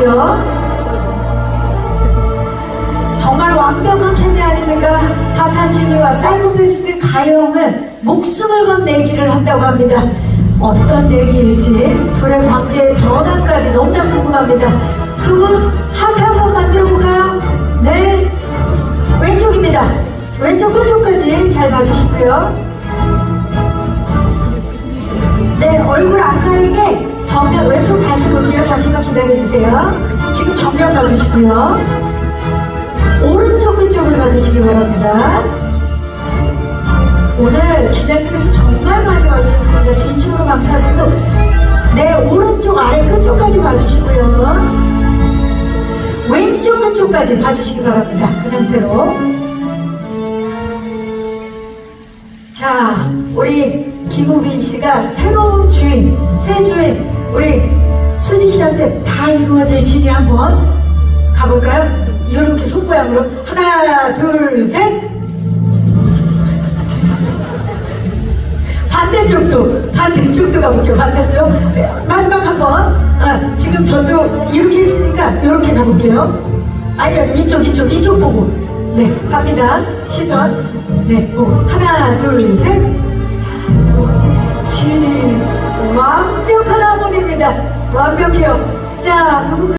봐주시고요. 정말 완벽한 케미 아닙니까? 사탄진이와 사이코패스 가영은 목숨을 건 내기를 한다고 합니다. 어떤 내기일지 둘의 관계의 변화까지 너무나 궁금합니다. 두 분 하트 한번 만들어 볼까요? 네. 왼쪽입니다. 왼쪽 끝쪽까지 잘 봐주시고요. 네, 얼굴 안 가리게 기다려주세요. 지금 정면 봐주시고요. 오른쪽 끝쪽을 봐주시기 바랍니다. 오늘 기자님께서 정말 많이 와주셨습니다. 진심으로 감사드리고 네, 오른쪽 아래 끝쪽까지 봐주시고요. 왼쪽 끝쪽까지 봐주시기 바랍니다. 그 상태로. 자, 우리 김우빈 씨가 새로운 주인, 새 주인, 우리 수지 씨한테 다 이루어질지니 한번 가볼까요? 이렇게 손모양으로 하나, 둘, 셋. 반대쪽도, 반대쪽도 가볼게요. 반대쪽. 네, 마지막 한 번. 아, 지금 저쪽 이렇게 했으니까 이렇게 가볼게요. 아니, 아니, 이쪽, 이쪽, 이쪽 보고. 네, 갑니다. 시선. 네, 보고. 하나, 둘, 셋. 완벽해요. 자, 두 분.